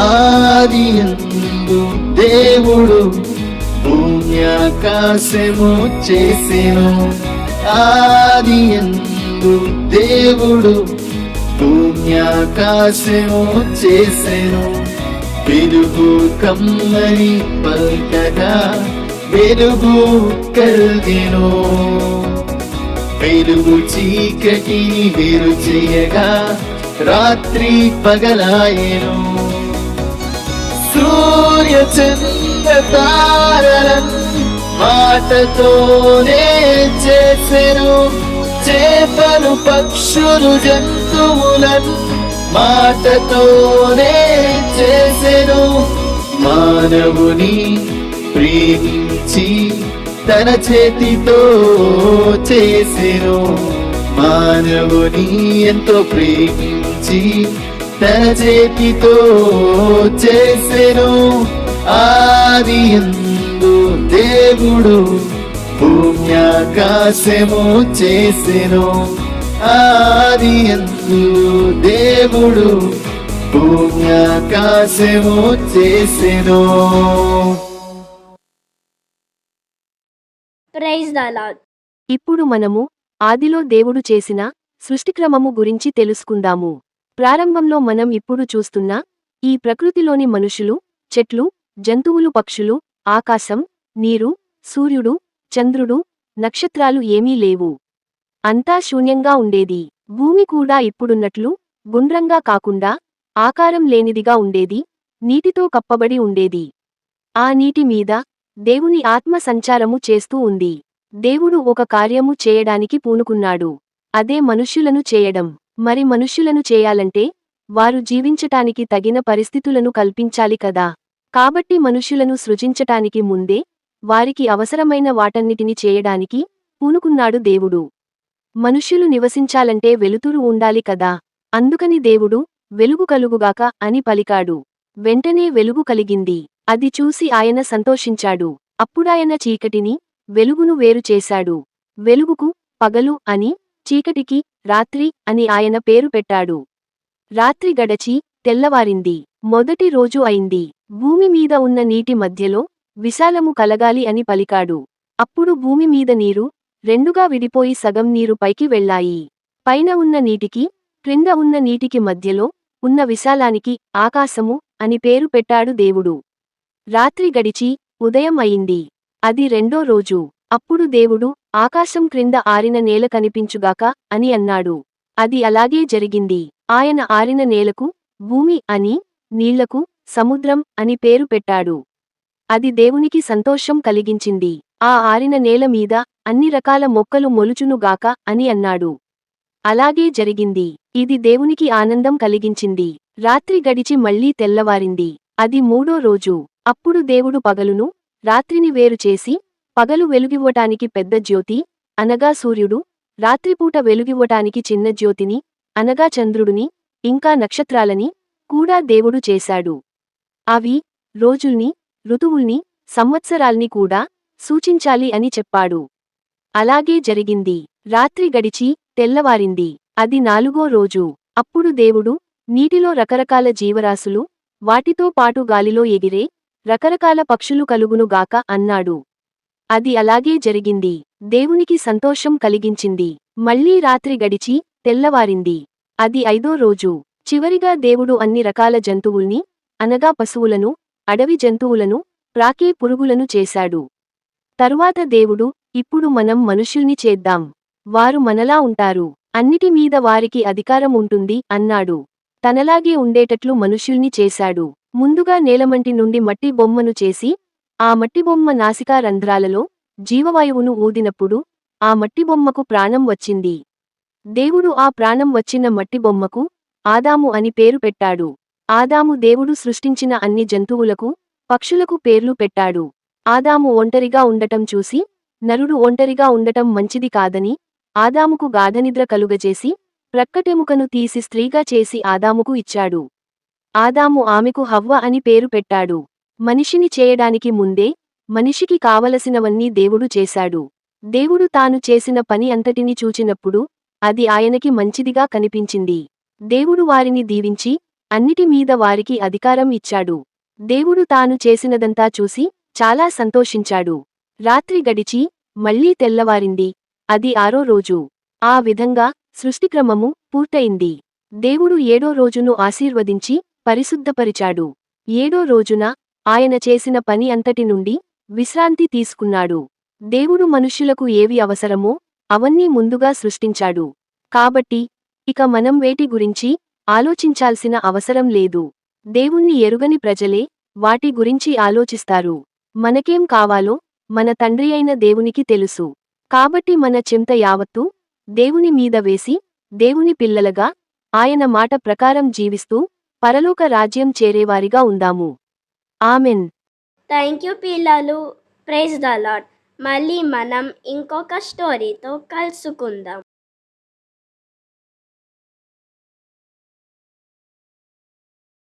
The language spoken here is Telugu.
ఆది ఎందు దేవుడు భూమ్యాకాశము చేసెను. ఆది ఎందు దేవుడు భూమ్యాకాశము చేసెను. వెలుగు కమ్మని పల్కగా వెలుగు కలిగెను వెలుగు చీకటిని వేరు చేయగా రాత్రి పగలాయను. సూర్య తారలను మాటతోనే చేసెను. చేపలు పక్షులు జంతువులను మాటతోనే చేసెను. మానవుని ప్రేమించి తన చేతితో చేసెను. మానవుని ఎంతో ప్రేమించి తన చేతితో చేసెను ఆది యందు దేవుడు భూమ్యాకాశము చేసెను ఆది యందు దేవుడు భూమ్యాకాశము చేసెను. Praise the lord. ఇప్పుడు మనము ఆదిలో దేవుడు చేసిన సృష్టిక్రమము గురించి తెలుసుకుందాము. ప్రారంభంలో మనం ఇప్పుడు చూస్తున్న ఈ ప్రకృతిలోని మనుషులు చెట్లు జంతువులు పక్షులు ఆకాశం నీరు సూర్యుడు చంద్రుడు నక్షత్రాలు ఏమీ లేవు. అంతా శూన్యంగా ఉండేది. భూమి కూడా ఇప్పుడున్నట్లు గుండ్రంగా కాకుండా ఆకారం లేనిదిగా ఉండేది నీటితో కప్పబడి ఉండేది. ఆ నీటి మీద దేవుని ఆత్మ సంచారము చేస్తూ ఉంది. దేవుడు ఒక కార్యము చేయడానికి పూనుకున్నాడు. అదే మనుష్యులను చేయడం. మరి మనుష్యులను చేయాలంటే వారు జీవించటానికి తగిన పరిస్థితులను కల్పించాలి కదా. కాబట్టి మనుష్యులను సృజించటానికి ముందే వారికి అవసరమైన వాటన్నిటిని చేయడానికి పూనుకున్నాడు దేవుడు. మనుష్యులు నివసించాలంటే వెలుతురు ఉండాలి కదా. అందుకని దేవుడు వెలుగు కలుగుగాక అని పలికాడు. వెంటనే వెలుగు కలిగింది. అది చూసి ఆయన సంతోషించాడు. అప్పుడాయన చీకటిని వెలుగును వేరుచేశాడు వెలుగుకు పగలు అని చీకటికి రాత్రి అని ఆయన పేరు పెట్టాడు. రాత్రి గడచి తెల్లవారింది. మొదటి రోజు అయింది. భూమి మీద ఉన్న నీటి మధ్యలో విశాలము కలగాలి అని పలికాడు. అప్పుడు భూమి మీద నీరు రెండుగా విడిపోయి సగం నీరు పైకి వెళ్ళాయి. పైన ఉన్న నీటికి క్రింద ఉన్న నీటికి మధ్యలో ఉన్న విశాలానికి ఆకాశము అని పేరు పెట్టాడు దేవుడు. రాత్రి గడిచి ఉదయం అయింది. అది రెండో రోజు. అప్పుడు దేవుడు ఆకాశం క్రింద ఆరిన నేల కనిపించుగాక అని అన్నాడు. అది అలాగే జరిగింది. ఆయన ఆరిన నేలకు భూమి అని నీళ్ళకు సముద్రం అని పేరు పెట్టాడు. అది దేవునికి సంతోషం కలిగించింది. ఆ ఆరిన నేల మీద అన్ని రకాల మొక్కలు మొలుచునుగాక అని అన్నాడు. అలాగే జరిగింది. ఇది దేవునికి ఆనందం కలిగించింది. రాత్రి గడిచి మళ్ళీ తెల్లవారింది. అది మూడో రోజు. అప్పుడు దేవుడు పగలును రాత్రిని వేరుచేసి పగలు వెలుగివ్వటానికి పెద్ద జ్యోతి అనగా సూర్యుడు రాత్రిపూట వెలుగివ్వటానికి చిన్న జ్యోతిని అనగా చంద్రుడిని ఇంకా నక్షత్రాలని కూడా దేవుడు చేశాడు. అవి రోజుల్ని ఋతువుల్ని సంవత్సరాల్ని కూడా సూచించాలి అని చెప్పాడు. అలాగే జరిగింది. రాత్రి గడిచి తెల్లవారింది. అది నాలుగో రోజు. అప్పుడు దేవుడు నీటిలో రకరకాల జీవరాశులు వాటితో పాటు గాలిలో ఎగిరే రకరకాల పక్షులు కలుగునుగాక అన్నాడు. అది అలాగే జరిగింది. దేవునికి సంతోషం కలిగించింది. మళ్ళీ రాత్రి గడిచి తెల్లవారింది. అది ఐదో రోజు. చివరిగా దేవుడు అన్ని రకాల జంతువుల్ని అనగా పశువులను అడవి జంతువులను ప్రాకే పురుగులను చేశాడు. తరువాత దేవుడు ఇప్పుడు మనం మనుష్యుల్ని చేద్దాం. వారు మనలా ఉంటారు. అన్నిటి మీద వారికి అధికారం ఉంటుంది అన్నాడు. తనలాగే ఉండేటట్లు మనుష్యుల్ని చేశాడు. ముందుగా నేలమంటి నుండి మట్టి బొమ్మను చేసి ఆ మట్టి బొమ్మ నాసికా రంధ్రాలలో జీవవాయువును ఊదినప్పుడు ఆ మట్టి బొమ్మకు ప్రాణం వచ్చింది. దేవుడు ఆ ప్రాణం వచ్చిన మట్టి బొమ్మకు ఆదాము అని పేరు పెట్టాడు. ఆదాము దేవుడు సృష్టించిన అన్ని జంతువులకు పక్షులకు పేర్లు పెట్టాడు. ఆదాము ఒంటరిగా ఉండటం చూసి నరుడు ఒంటరిగా ఉండటం మంచిది కాదని ఆదాముకు గాఢనిద్ర కలుగజేసి ప్రక్కటెముకను తీసి స్త్రీగా చేసి ఆదాముకు ఇచ్చాడు. ఆదాము ఆమెకు హవ్వ అని పేరు పెట్టాడు. మనిషిని చేయడానికి ముందే మనిషికి కావలసినవన్నీ దేవుడు చేశాడు. దేవుడు తాను చేసిన పని అంతటిని చూచినప్పుడు అది ఆయనకి మంచిదిగా కనిపించింది. దేవుడు వారిని దీవించి అన్నిటి మీద వారికి అధికారం ఇచ్చాడు. దేవుడు తాను చేసినదంతా చూసి చాలా సంతోషించాడు. రాత్రి గడిచి మళ్ళీ తెల్లవారింది. అది ఆరో రోజు. ఆ విధంగా సృష్టిక్రమము పూర్తయింది. దేవుడు ఏడో రోజును ఆశీర్వదించి పరిశుద్ధపరిచాడు. ఏడో రోజున ఆయన చేసిన పని అంతటి నుండి విశ్రాంతి తీసుకున్నాడు. దేవుడు మనుష్యులకు ఏవి అవసరమో అవన్నీ ముందుగా సృష్టించాడు. కాబట్టి ఇక మనం వేటి గురించి ఆలోచించాల్సిన అవసరం లేదు. దేవుణ్ణి ఎరుగని ప్రజలే వాటి గురించి ఆలోచిస్తారు. మనకేం కావాలో మన తండ్రి అయిన దేవునికి తెలుసు. కాబట్టి మన చింత యావత్తూ దేవుని మీద వేసి దేవుని పిల్లలగా ఆయన మాట ప్రకారం జీవిస్తూ పరలోక రాజ్యం చేరేవారిగా ఉందాము. ఆమెన్. థ్యాంక్ యూ పిల్లలు. ప్రైజ్ ద లాడ్ మళ్ళీ మనం ఇంకొక స్టోరీతో కలుసుకుందాం.